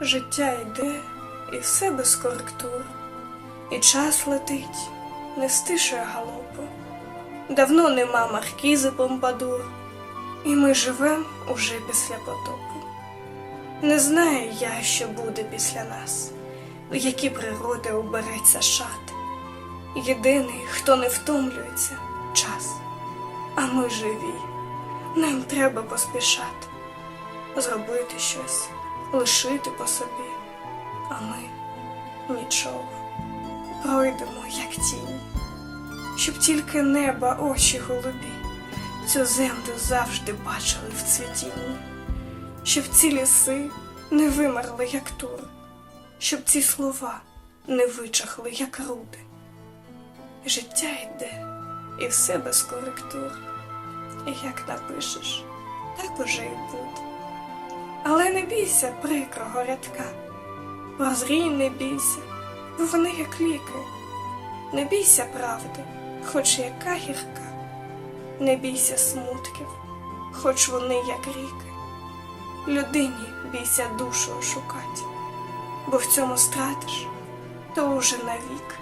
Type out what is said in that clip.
Життя йде, і все без коректур, і час летить, не стишує галопу. Давно нема маркізи помпадур, і ми живем уже після потопу. Не знаю я, що буде після нас, в які природи убереться шат. Єдиний, хто не втомлюється, час. А ми живі, нам треба поспішати, зробити щось, лишити по собі, а ми нічого. Пройдемо, як тінь, щоб тільки неба очі голубі цю землю завжди бачили в цвітінні, щоб ці ліси не вимерли, як тур, щоб ці слова не вичахли, як руди. Життя йде, і все без коректур. І як напишеш, так уже і буде. Але не бійся прикрого рядка, прозрій не бійся, бо вони як ліки. Не бійся правди, хоч яка гірка, не бійся смутків, хоч вони як ріки. Людині бійся душу шукать, бо в цьому стратиш, то уже навік.